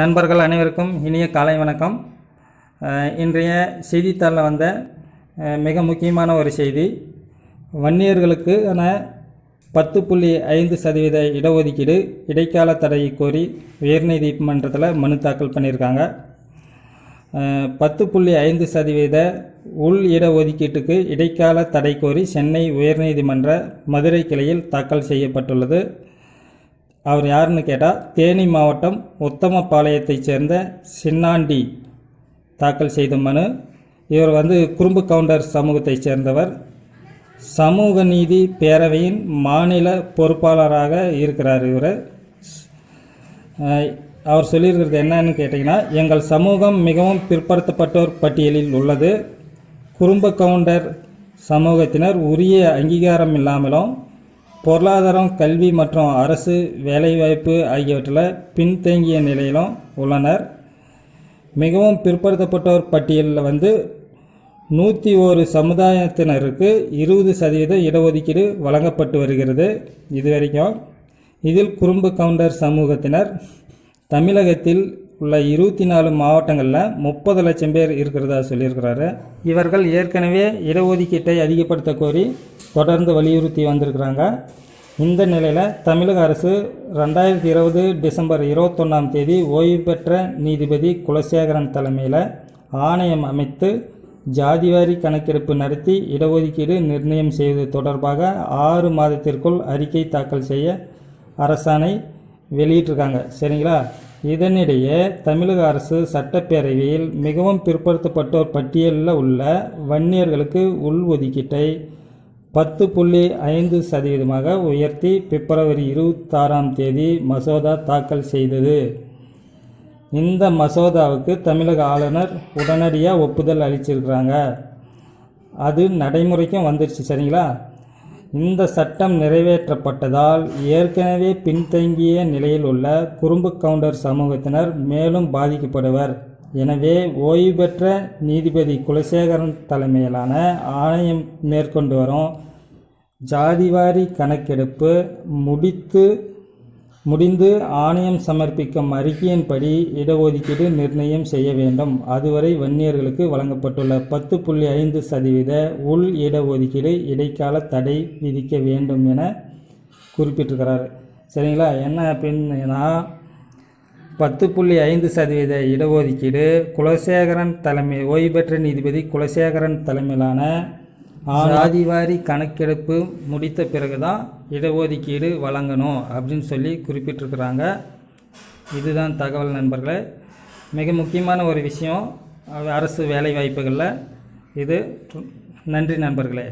நண்பர்கள் அனைவருக்கும் இனிய காலை வணக்கம். இன்றைய செய்தித்தாளில் வந்த மிக முக்கியமான ஒரு செய்தி. வன்னியர்களுக்கான பத்து புள்ளி ஐந்து சதவீத இடஒதுக்கீடு இடைக்கால தடையை கோரி உயர்நீதிமன்றத்தில் மனு தாக்கல் பண்ணியிருக்காங்க. பத்து புள்ளி ஐந்து சதவீத உள் இடஒதுக்கீட்டுக்கு இடைக்கால தடை கோரி சென்னை உயர்நீதிமன்ற மதுரை கிளையில் தாக்கல் செய்யப்பட்டுள்ளது. அவர் யாருன்னு கேட்டால் தேனி மாவட்டம் உத்தமபாளையத்தைச் சேர்ந்த சின்னாண்டி தாக்கல் செய்த மனு. இவர் வந்து குறும்பு கவுண்டர் சமூகத்தைச் சேர்ந்தவர். சமூக நீதி பேரவையின் மாநில பொறுப்பாளராக இருக்கிறார் இவர். அவர் சொல்லியிருக்கிறது என்னன்னு கேட்டிங்கன்னா எங்கள் சமூகம் மிகவும் பிற்படுத்தப்பட்டோர் பட்டியலில் உள்ளது. குறும்ப கவுண்டர் சமூகத்தினர் உரிய அங்கீகாரம் இல்லாமலும் பொருளாதாரம் கல்வி மற்றும் அரசு வேலைவாய்ப்பு ஆகியவற்றில் பின்தங்கிய நிலையிலும் உள்ளனர். மிகவும் பிற்படுத்தப்பட்டோர் பட்டியலில் வந்து நூற்றி ஒரு சமுதாயத்தினருக்கு இருபது சதவீத இடஒதுக்கீடு வழங்கப்பட்டு வருகிறது. இது வரைக்கும் இதில் குறும்பு கவுண்டர் சமூகத்தினர் தமிழகத்தில் உள்ள இருபத்தி நாலு மாவட்டங்களில் முப்பது லட்சம் பேர் இருக்கிறதா சொல்லியிருக்கிறாரு. இவர்கள் ஏற்கனவே இடஒதுக்கீட்டை அதிகப்படுத்த கோரி தொடர்ந்து வலியுறுத்தி வந்திருக்கிறாங்க. இந்த நிலையில் தமிழக அரசு ரெண்டாயிரத்தி இருபது டிசம்பர் இருபத்தொன்னாம் தேதி ஓய்வு பெற்ற நீதிபதி குலசேகரன் தலைமையில் ஆணையம் அமைத்து ஜாதிவாரி கணக்கெடுப்பு நடத்தி இடஒதுக்கீடு நிர்ணயம் செய்வது தொடர்பாக ஆறு மாதத்திற்குள் அறிக்கை தாக்கல் செய்ய அரசாணை வெளியிட்டிருக்காங்க. சரிங்களா? இதனிடையே தமிழக அரசு சட்டப்பேரவையில் மிகவும் பிற்படுத்தப்பட்டோர் பட்டியலில் உள்ள வன்னியர்களுக்கு உள்ஒதுக்கீட்டை பத்து புள்ளி ஐந்து சதவீதமாக உயர்த்தி பிப்ரவரி இருபத்தாறாம் தேதி மசோதா தாக்கல் செய்தது. இந்த மசோதாவுக்கு தமிழக ஆளுநர் உடனடியாக ஒப்புதல் அளிச்சிருக்கிறாங்க. அது நடைமுறைக்கும் வந்துருச்சு சரிங்களா? இந்த சட்டம் நிறைவேற்றப்பட்டதால் ஏற்கனவே பின்தங்கிய நிலையில் உள்ள குறும்பு கவுண்டர் சமூகத்தினர் மேலும் பாதிக்கப்படுவர். எனவே ஓய்வு பெற்ற நீதிபதி குலசேகரன் தலைமையிலான ஆணையம் மேற்கொண்டு வரும் ஜாதிவாரி கணக்கெடுப்பு முடித்து முடிந்து ஆணையம் சமர்ப்பிக்கும் அறிக்கையின்படி இடஒதுக்கீடு நிர்ணயம் செய்ய வேண்டும். அதுவரை வன்னியர்களுக்கு வழங்கப்பட்டுள்ள பத்து புள்ளி ஐந்து சதவீத உள் இடஒதுக்கீடு இடைக்கால தடை விதிக்க வேண்டும் என குறிப்பிட்டிருக்கிறார். சரிங்களா? என்ன அப்படின்னா பத்து புள்ளி ஐந்து சதவீத இடஒதுக்கீடு குலசேகரன் தலைமை ஓய்வு பெற்ற நீதிபதி குலசேகரன் தலைமையிலான ஆதிவாரி கணக்கெடுப்பு முடித்த பிறகு தான் இடஒதுக்கீடு வழங்கணும் அப்படின்னு சொல்லி குறிப்பிட்டிருக்கிறாங்க. இதுதான் தகவல் நண்பர்களே. மிக முக்கியமான ஒரு விஷயம் அரசு வேலை வாய்ப்புகளில் இது நன்றி நண்பர்களே.